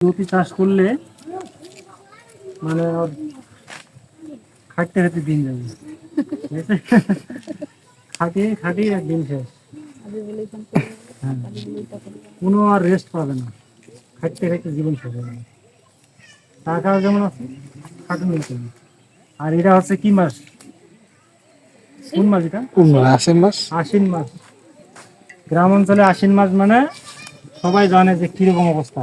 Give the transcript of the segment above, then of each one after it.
লতি চাষ করলে মানে খাটতে খাটতে দিন যাবে? খাটিয়ে খাটিয়ে একদিন শেষ। হ্যাঁ। কোনো আর রেস্ট পাবে না। খাটতে খাটতে জীবন শেষ হবে না টাকাও যেমন আছে খাটুন আর এটা হচ্ছে কি মাস? কোন মাস এটা? কোন মাস? আশ্বিন মাস? আশ্বিন মাস। গ্রাম অঞ্চলে আশ্বিন মাস মানে সবাই জানে যে কীরকম অবস্থা।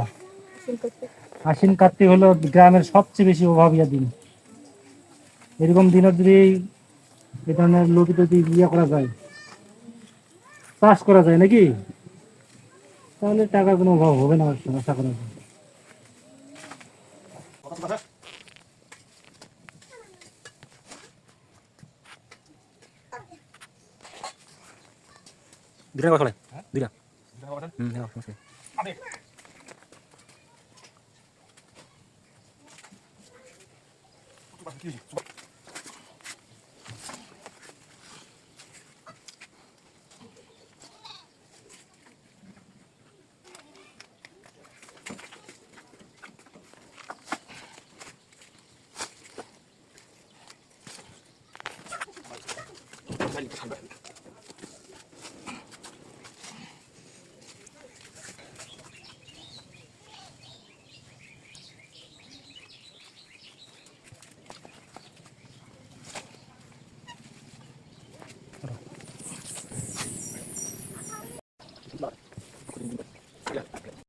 আশ্বিন কার্তিক হলো গ্রামের সবচেয়ে বেশি অভাবিয়া দিন। এরকম দিনের যদি এই ধরনের লতি টতি ইয়ে করা যায় চাষ করা যায় নাকি তাহলে টাকার কোনো অভাব হবে না আশা করা যায়। দুটা কথা বলে দুটা হুম 빨리 간다. Bye.